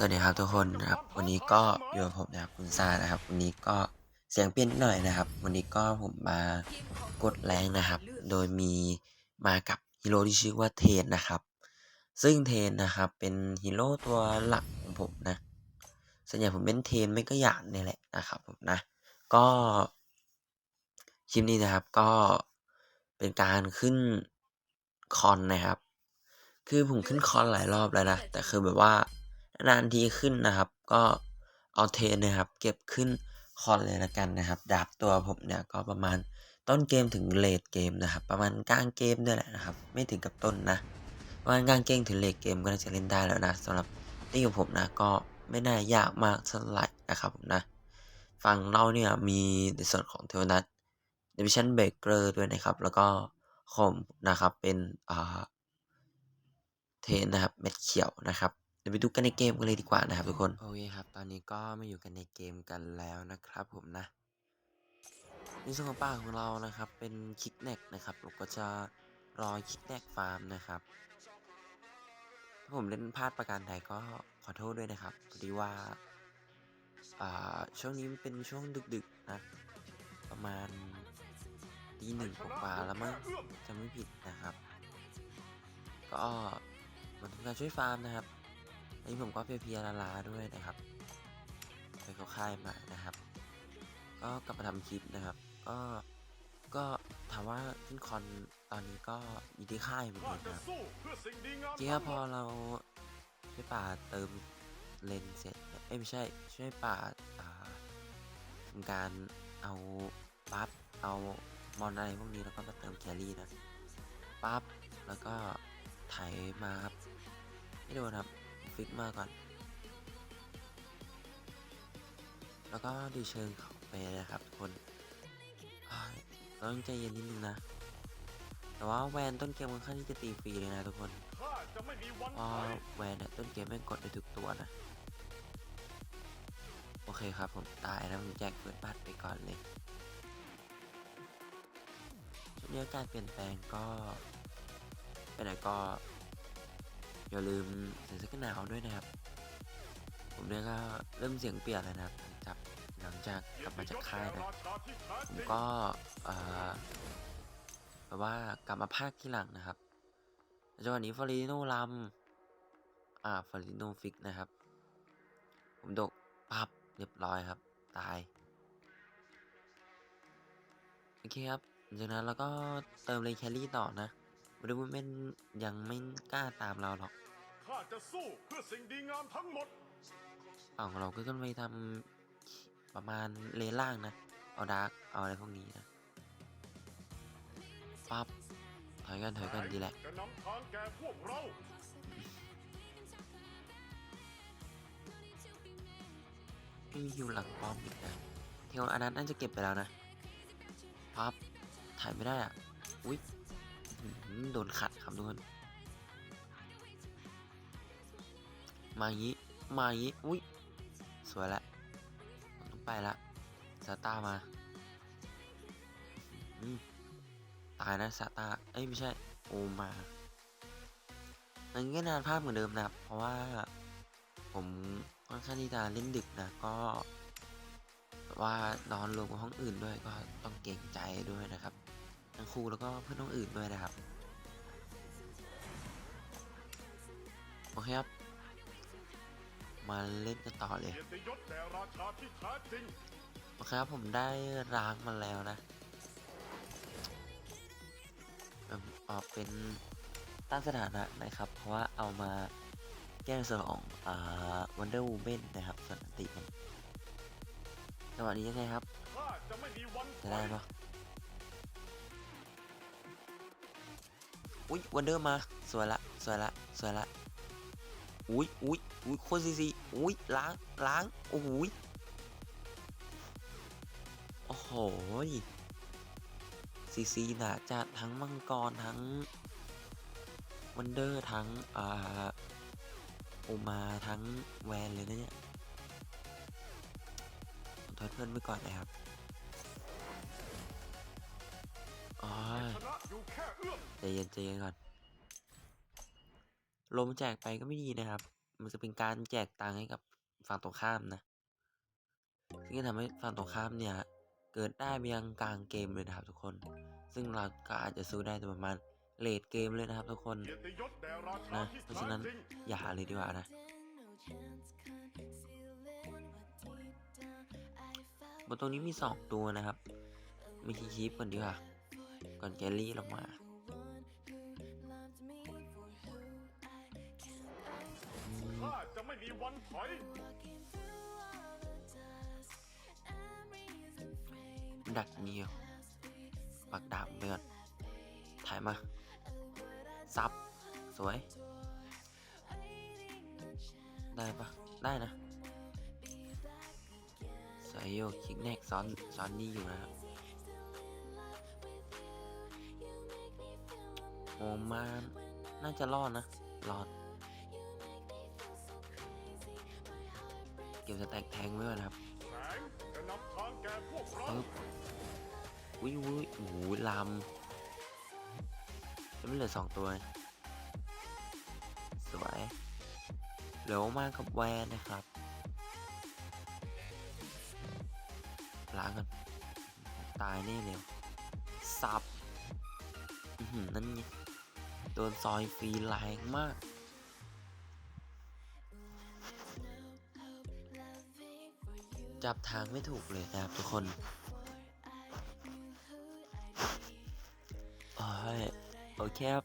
สวัสดีครับทุกคนนะครับ วันนี้ก็อยู่กับผมนะครับคุณซานะครับ วันนี้ก็เสียงเปลี่ยนหน่อยนะครับ วันนี้ก็ผมมากดแรงนะครับ โดยมีมากับฮีโร่ที่ชื่อว่าเทนนะครับ ซึ่งเทนนะครับเป็นฮีโร่ตัวหลักของผมนะส่วนใหญ่ผมเป็นเทนไม่ก็หยานนี่แหละนะครับผมนะ ก็คลิปนี้นะครับก็เป็นการขึ้นคอนนะครับ คือผมขึ้นคอนหลายรอบแล้วนะ แต่คือแบบว่า นานทีขึ้นนะครับ ก็เอาเทนนะครับ เก็บขึ้นคอนเลยละกันนะครับ ดาบตัวผมเนี่ยก็ประมาณต้นเกมถึงเลดเกมนะครับ ประมาณกลางเกมเนี่ยแหละนะครับ ไม่ถึงกับต้นนะประมาณกลางเกมถึงเลดเกมก็น่าจะเล่นได้แล้วนะสำหรับนี่ของผมนะก็ไม่น่ายากมากเท่าไหร่นะครับผมนะฝั่งเราเนี่ยมีในส่วนของเทวนัทเดวิชันเบเกอร์ด้วยนะครับ แล้วก็คอมนะครับเป็นอ่าเทนนะครับเม็ดเขียวนะครับ ดี๋ยวไปดูกันในเกมกันเลยดีกว่านะครับทุกคน โอเคครับ ตอนนี้ก็มาอยู่กันในเกมกันแล้วนะครับผมนะ ในส่วนของป่าของเรานะครับ เป็นคิกแนกนะครับผมก็จะรอคิกแนกฟาร์มนะครับ ถ้าผมเล่นพลาดประการใดก็ขอโทษด้วยนะครับพอดีว่าอ่าช่วงนี้มันเป็นช่วงดึกๆนะ ประมาณตีหนึ่งกว่าแล้วมั้งจะไม่ผิดนะครับ ก็มันทำการช่วยฟาร์มนะครับ นนี้ผมก็เพียๆลาๆด้วยนะครับไปเขาค่ายมานะครับ ก็กลับมาทำคลิปนะครับ ก็ก็ถามว่าขึ้นคอนตอนนี้ก็อยู่ที่ค่ายเหมือนกันะครับเกียร์พอเราช่วยป่าเติมเลนเสร็จเอ้ยไม่ใช่ช่วยป่าอ่าทำการเอาปั๊บเอามอนอะไรพวกนี้แล้วก็มาเติมแครี่นะปั๊บแล้วก็ไถมาครับไม่โดนครับ ฟิกมาก่อน แล้วก็ดีเชิงเขาไปนะครับทุกคนต้องใจเย็นนิดนึงนะ แต่ว่าแวนต้นเกมค่อนข้างที่จะตีฟรีเลยนะทุกคนเพราะแวนต้นเกมแม่งกดได้ทุกตัวนะ โอเคครับผมตายนะผมแจกเปิดบัตรไปก่อนเลยช่วงนี้การเปลี่ยนแปลงก็ไปไหนก็ อย่าลืมใส่เสื้อกันหนาวด้วยนะครับ ผมเนี่ยก็เริ่มเสียงเปียนแล้วนะครับหลังจากหลังจากกลับมาจากค่ายนะผมก็เอ่อแบบว่ากลับมาภาคที่หลังนะครับจังหวะนี้ฟอริโนลำอ่าฟอริโนฟิกนะครับ ผมดกปับเรียบร้อยครับ ตาย โอเคครับจากนั้นเราก็เติมเลนแครี่ต่อนะ บริวูแมนยังไม่กล้าตามเราหรอกข้าจะสู้เพื่อสิ่งดีงามทั้งหมดฝั่งของเราก็ต้องไปทำประมาณเลนล่างนะ เอาดาร์กเอาอะไรพวกนี้นะปับถอยกันถอยกันดีแหละจะนำทางแก่พวกเราไม่มีฮิวหลังป้อมอีกนะเทลอันนั้นน่าจะเก็บไปแล้วนะพับถ่ายไม่ได้อะ อุ๊ยอื้อหือ โดนขัดครับทุกคนมาอย่างนี้ มาอย่างนี้ อุ๊ยสวยละต้องไปละซาตามาอือตายนะซาตา เอ้ย ไม่ใช่ โอมาอันนี้ก็นานภาพเหมือนเดิมนะ เพราะว่าผมค่อนข้างที่จะเล่นดึกนะ ก็ว่านอนรวมกับห้องอื่นด้วยก็ต้องเกรงใจด้วยนะครับ ทั้งครูแล้วก็เพื่อนห้องอื่นด้วยนะครับโอเคครับ มาเล่นกันต่อเลยเกียรติยศแด่ราชาที่แท้จริง โอเคครับผมได้ร้างมาแล้วนะเอิ่มออกเป็นตั้งสถานะนะครับ เพราะว่าเอามาแก้ในส่วนของอ่า Wonder Woman นะครับส่วนอันติมันจังหวะนี้ยังไงครับข้าจะไม่มีวันจะได้ปะ อุ้ยวันเดอร์มา สวยละ สวยละ สวยละ อุ้ยอุ้ยอุ้ยโคตรซีซีอุ้ยล้างล้างโอ้โหโอ้โหซีซีนาจัดทั้งมังกรทั้งวันเดอร์ทั้งอ่าโอมาทั้งแวนเลยนะเนี่ยขอโทษเพื่อนไว้ก่อนนะครับ ใจเย็นใจเย็นก่อนลมแจกไปก็ไม่ดีนะครับ มันจะเป็นการแจกตังค์ให้กับฝั่งตรงข้ามนะซึ่งจะทำให้ฝั่งตรงข้ามเนี่ย เกิดได้ไปยังกลางเกมเลยนะครับทุกคน ซึ่งเราก็อาจจะสู้ได้แต่ประมาณเลดเกมเลยนะครับทุกคนนะเพราะฉะนั้นอย่าเลยดีกว่านะบนตรงนี้มีสองตัวนะครับ มีคีคีปก่อนดีกว่า ก่อนแกลลี่ลงมาอืมข้าจะไม่มีวันถอยดักเดียวปักดาบไปก่อนถ่ายมา ซับ สวย ได้ปะได้นะสวยอยู่คิกแนกซ้อนซ้อนนี่อยู่นะครับ โอมา น่าจะรอดนะ รอด เก็บสแต็กแทงไว้ก่อนนะครับแสงจะนำทางแก่พวกเราปึ๊บอุ้ยอุ้ยโอ้โหลำแล้วมันเหลือสองตัว สวยเหลือมากับแวนนะครับ ล้างกัน ตายแน่เลยสับอื้อหือนั่นไง โดนซอยฟรีแรงมาก จับทางไม่ถูกเลยนะครับทุกคนโอ้ยโอเคครับ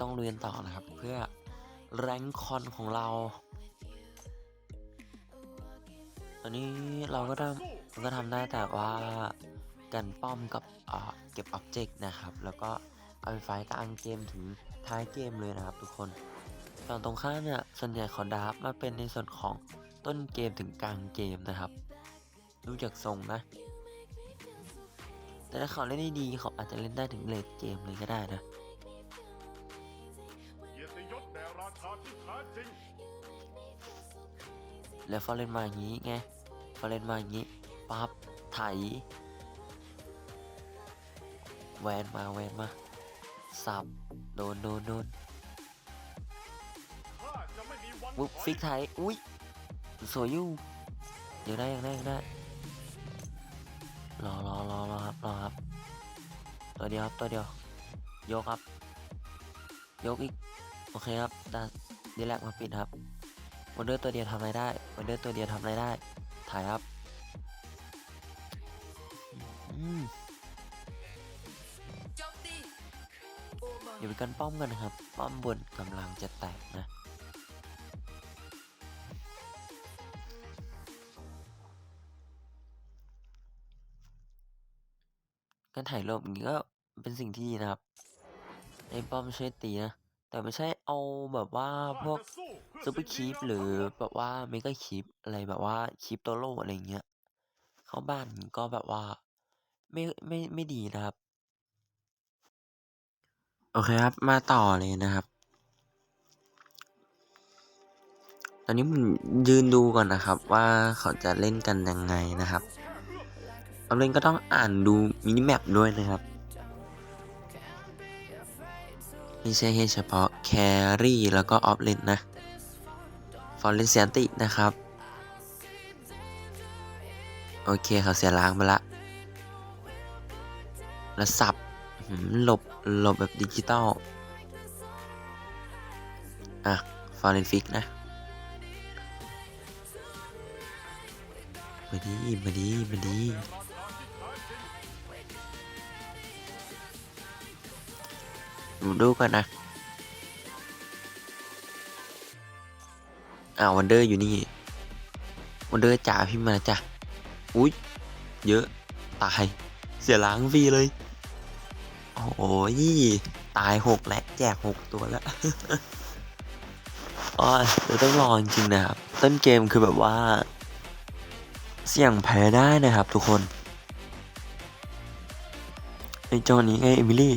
ต้องเรียนต่อนะครับ เพื่อแรงคอนของเรา ตอนนี้เราก็ทำก็ทำได้แต่ว่า กันป้อมกับเก็บอ็อบเจกต์นะครับ แล้วก็เอาไปไฟกลางเกมถึงท้ายเกมเลยนะครับทุกคนฝั่งตรงข้ามเนี่ยส่วนใหญ่เขาดาร์ฟมาเป็นในส่วนของต้นเกมถึงกลางเกมนะครับ ดูจากทรงนะ แต่ถ้าเขาเล่นได้ดีเขาอาจจะเล่นได้ถึงเลดเกมเลยก็ได้นะแล้วฟอร์เรนมาอย่างนี้ไงฟอร์เรนมาอย่างนี้ปั๊บไถ แวนมาแวนมา สับ โดนโดนโดนข้าจะไม่มีวันปุ๊บถอยฟิกไถอุ้ย สวยอยู่เดี๋ยวได้ยังได้ยังได้รอรอรอรอครับรอครับ ตัวเดียวครับตัวเดียว ยกครับ ยกอีก โอเคครับดันดีแลกมาปิดครับวันเดอร์ตัวเดียวทำอะไรได้วันเดอร์ตัวเดียวทำอะไรได้ ถ่ายครับ กันป้อมกันนะครับ ป้อมบนกำลังจะแตกนะการถ่ายรูปอย่างนี้ก็เป็นสิ่งที่ดีนะครับไอ้ป้อมช่วยตีนะ แต่ไม่ใช่เอาแบบว่าพวกข้าจะสู้เพื่อซูเปอร์คีปหรือแบบว่าเมกะคีปอะไรแบบว่าคีปโตโร่อะไรเงี้ย เข้าบ้านก็แบบว่าไม่ไม่ไม่ดีนะครับ โอเคครับ มาต่อเลยนะครับ ตอนนี้ผมยืนดูก่อนนะครับ ว่าเขาจะเล่นกันยังไงนะครับเอาเล่นก็ต้องอ่านดูมินิแมปด้วยนะครับ ไม่ใช่แค่เฉพาะแครี่แล้วก็ออฟเลนนะฟอร์เรนเซียนตินะครับ โอเคเขาเสียล้างไปละ แล้วสับ หลบหลบแบบดิจิตอลอะฟอร์เรนฟิกนะ มาดีมาดีมาดีหนูดูก่อนนะอ่าวันเดอร์อยู่นี่วันเดอร์จ๋าพี่มาจ้ะ อุ้ยเยอะ ตาย เสียล้างฟรีเลย โอ้โหตายหกและแจกหกตัวแล้วอ๋อเดี๋ยวต้องรอจริงนะครับ ต้นเกมคือแบบว่า เสี่ยงแพ้ได้นะครับทุกคนไอจอนี้ไงเอมิลี่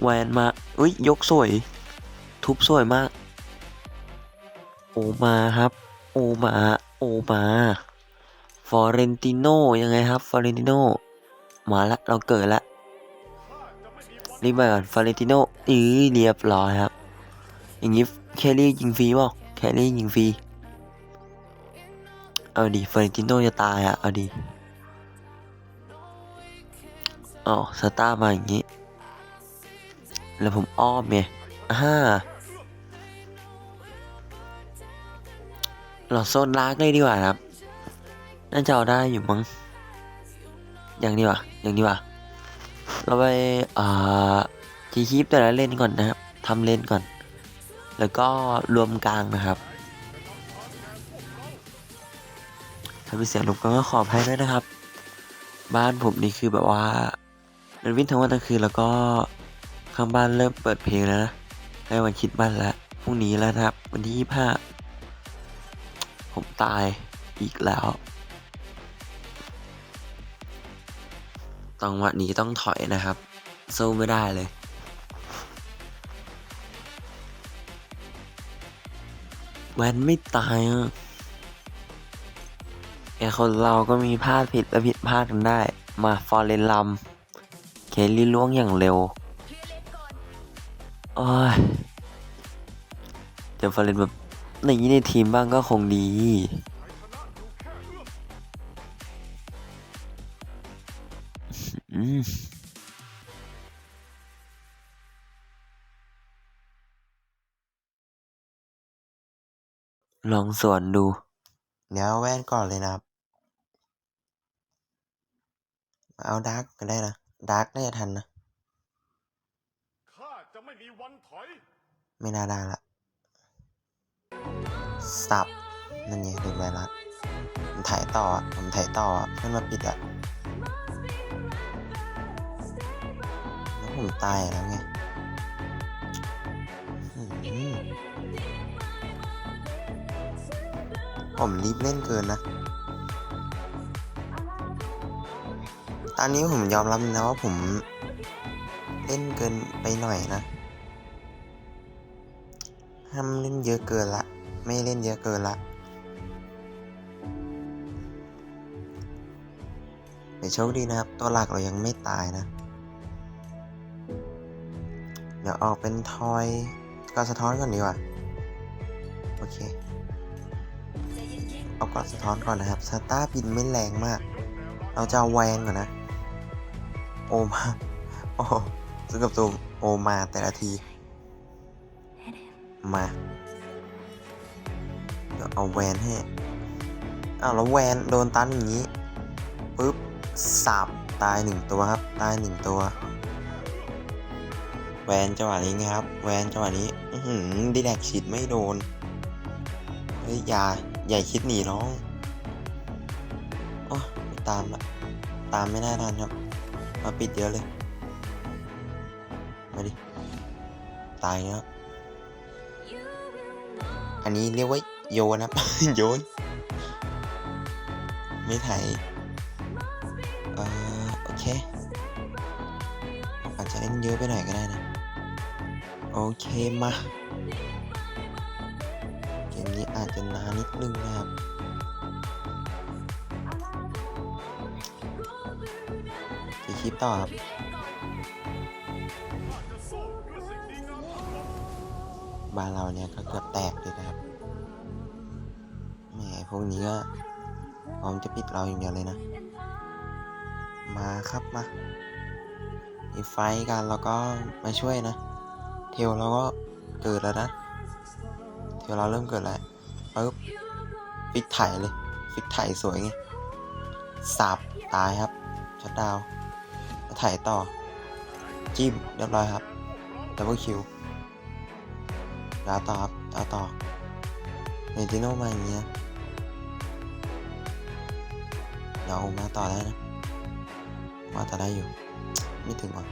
แวนมาอุ้ยยกสวย ทุบสวยมาก โอมาครับ โอมา โอมาฟอเรนติโนยังไงครับฟอเรนติโนมาละเราเกิดละ รีบมาก่อนฟอเรนติโนอือเรียบร้อยครับ อย่างงี้แครี่ยิงฟรีเปล่าแครี่ยิงฟรี เอาดิฟอร์เรนติโนจะตายอะ เอาดิอ๋อสตาร์มาอย่างงี้ แล้วผมอ้อมไงอ่าเราโซนลากเลยดีกว่าครับ น่าจะเอาได้อยู่มั้ง อย่างนี้วะอย่างนี้วะ เราไปอ่าจีคีปแต่ละเล่นก่อนนะครับทำเล่นก่อน แล้วก็รวมกลางนะครับถ้ามีเสียงรบกวนก็ขออภัยด้วยนะครับ บ้านผมนี่คือแบบว่ามันวิ่งทั้งวันทั้งคืนแล้วก็ข้างบ้านเริ่มเปิดเพลงแล้วนะใกล้วันคิดบ้านแล้วพรุ่งนี้แล้วนะครับ วันที่ยี่ห้าผมตายอีกแล้ว ต้องวันนี้ต้องถอยนะครับ สู้ไม่ได้เลย แวนไม่ตายอะแกคนเราก็มีพลาดผิดและผิดพลาดกันได้ มาฟอร์เรนลำเคลลี่ล่วงอย่างเร็วโอ้ยเจอฟอร์เรนแบบในนี้ในทีมบ้างก็คงดี ลองสวนดู เดี๋ยวเอาแว่นก่อนเลยนะครับ เอาดาร์กก็ได้นะ ดาร์กน่าจะทันนะ ข้าจะไม่มีวันถอย ไม่น่าได้ละสับนั่นไงดนไวรัสผมถ่ายต่ออะผมถ่ายต่ออะเพื่อนมาปิดอะ ผมตายแล้วไงผมรีบเล่นเกินนะ ตอนนี้ผมยอมรับนะว่าผมเล่นเกินไปหน่อยนะ ห้ามเล่นเยอะเกินละ ไม่เล่นเยอะเกินละเดี๋ยวโชคดีนะครับ ตัวหลักเรายังไม่ตายนะ ดี๋ยวออกเป็นทอยก็สะท้อนก่อนดีกว่า โอเค เอาก่อนสะท้อนก่อนนะครับสตาร์บินไม่แรงมาก เราจะแวนก่อนนะ โอมาโอ้ซึ่งกับตัวโอมาแต่ละที มาเดี๋ยวเอาแวนให้อ้าวแล้วแวนโดนตันอย่างนี้ปุ๊บสับตายหนึ่งตัวครับ ตายหนึ่งตัว แวนจังหวะนี้ไงครับ แวนจังหวะนี้อือหือดีแลกฉีดไม่โดน เฮ้ยอย่าใหญ่คิดหนีน้องโอ้ไม่ตามละตามไม่น่าทันครับ มาปิดเยอะเลย มาดิ ตายแล้วอันนี้เรียกว่าโยนะครับ โยน ไม่ไถเอ่อโอเคอาจจะเล่นเยอะไปหน่อยก็ได้นะ โอเคมาเกมนี้อาจจะนานนิดนึงนะครับจะคลิปต่อครับบ้านเราเนี่ยก็เกือบแตกเลยนะครับแหมพวกนี้ก็พร้อมจะปิดเราอย่างเดียวเลยนะ มาครับมามีไฟกันแล้วก็มาช่วยนะ เทลเราก็เกิดแล้วนะ เทลเราเริ่มเกิดแล้วปึ๊บฟิกไถเลย ฟิกไถสวยไงสับตายครับ ชัดดาวแล้วไถต่อ จิ้มเรียบร้อยครับดับเบิลคิวดาวต่อครับดาวต่อเนติโนมาอย่างเงี้ยเดี๋ยวมาต่อได้นะ มาต่อได้อยู่ ไม่ถึงว่ะ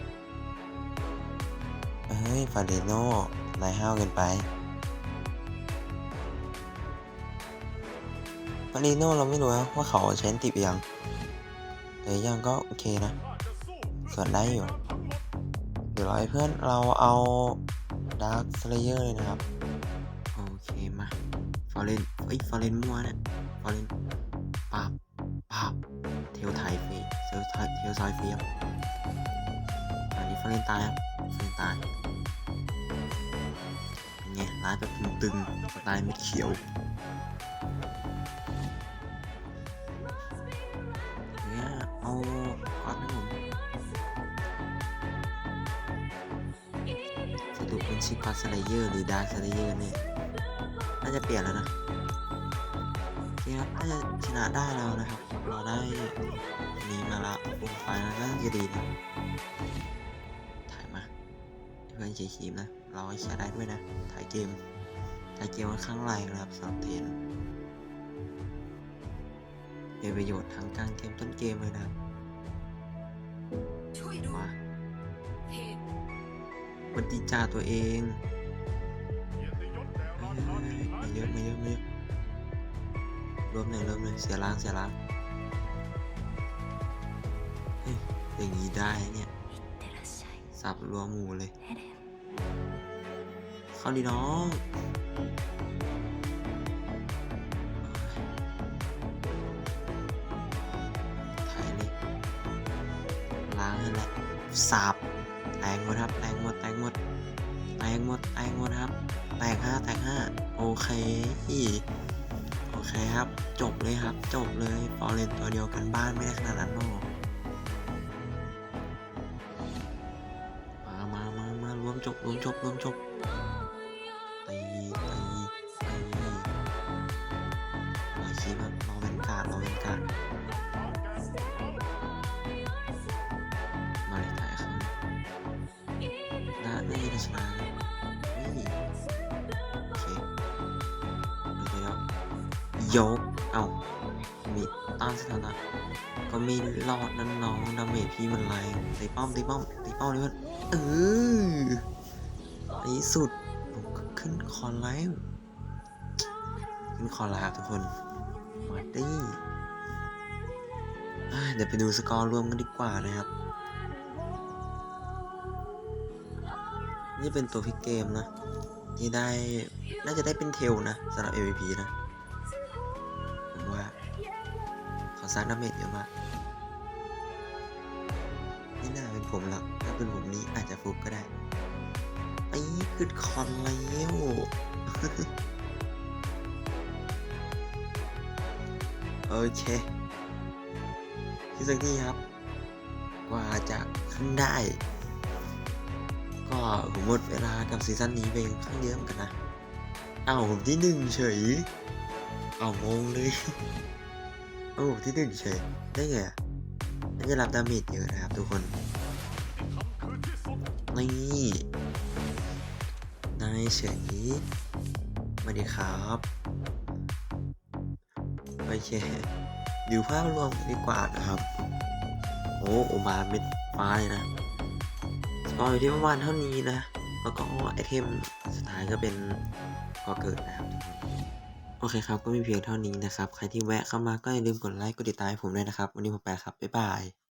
เฮ้ยฟาเดโนนายห้าวเกินไปฟาเดโนเราไม่รู้ว่าเขาใช้ติดยังแต่ยังก็โอเคนะ ส่วนได้อยู่ เดี๋ยวเรอให้เพื่อนเราเอาดาร์คสเลเยอร์เลยนะครับ โอเคมาฟอร์เรนเอ้ยฟอร์เรนมั่วเนี่ยฟอร์เรนปับปับเทลไทยฟีเทลไทยเทลซอยฟีครับอันนี้ฟอร์เรนตายครับ ฟอร์เรนตายเป็นไงร้านแบบตึงๆสไตล์เม็ดเขียวเนี่ยเอาก่อนนะผมสรุปเป็นชิคกอสไลเยอร์หรือดาร์สไลเยอร์เนี่ยน่าจะเปลี่ยนแล้วนะโอเคครับน่าจะชนะได้แล้วนะครับ เราได้นี้มาละวงไฟแล้วน่าจะดีนะ เจคีมนะ เราใช้ได้ด้วยนะ ถ่ายเกม ถ่ายเกมค่อนข้างแรงนะครับสำหรับเทนเป็นประโยชน์ทั้งกลางเกมต้นเกมเลยนะมาวันดีจ่าตัวเองมาเยอะมาเยอะมาเยอะรวมหนึ่งรวมหนึ่งเสียล้างเสียล้างอย่างนี้ได้เนี่ยสับรวมหมูเลย เขาดีน้องไทยเลยล้างนั่นแหละสับแตงหมดครับแตงหมดแตงหมดแตงหมดแตงหมดครับ แตกห้าแตกห้าโอเคโอเคครับ จบเลยครับ จบเลยฟอเรนตัวเดียวกันบ้านไม่ได้ขนาดนั้นหรอกมา มา มา มารวมจบรวมจบรวมจบ ตีตีตีรอคีครับรอเป็นการดรอเป็นการดมาเลยถ่ายเขาน่าน่าจะชนะนี่โอเคเดี๋ยวเดี๋ยวยกเอ้ามีต้านสถานะก็ไม่รอดนั่นน้องดาเมจพี่มันแรตีป้อมตีป้อมตีป้อมเลยมันเออในที่สุด ขึ้นคอนไลฟ์ขึ้นคอนไลฟ์ครับทุกคนมาดิเดี๋ยวไปดูสกอร์รวมกันดีกว่านะครับ นี่เป็นตัวพิกเกมนะที่ได้น่าจะได้เป็นเทลนะสำหรับ MVP นะผมว่าเขาสร้างดาเมจเยอะมากไม่น่าเป็นผมหรอกถ้าเป็นผมนี้อาจจะฟุกก็ได้ ไอ้ขึ้นคอนแล้วโอเคที่สักทีครับ กว่าจะขึ้นได้ ก็ผมหมดเวลากับซีซั่นนี้ไปค่อนข้งเยอะเหมือนกันนะ เอาผมที่หนึ่งเฉย เอางงเลย เอ้าผมที่หนึ่งเฉย ได้ไงน่าจะรับดาเมจเยอะนะครับทุกคน นี่ นายเฉยสวัสดีครับ โอเค ดูภาพรวมดีกว่านะครับ โอ้โอมาเม็ดฟ้าเลยนะสกอร์อยู่ที่ประมาณเท่านี้นะ แล้วก็ไอเทมสุดท้ายก็เป็นก็เกิดนะครับโอเคครับ ก็มีเพียงเท่านี้นะครับ ใครที่แวะเข้ามาก็อย่าลืมกดไลค์ กดติดตามให้ผมด้วยนะครับ วันนี้ผมไปครับ บ๊ายบาย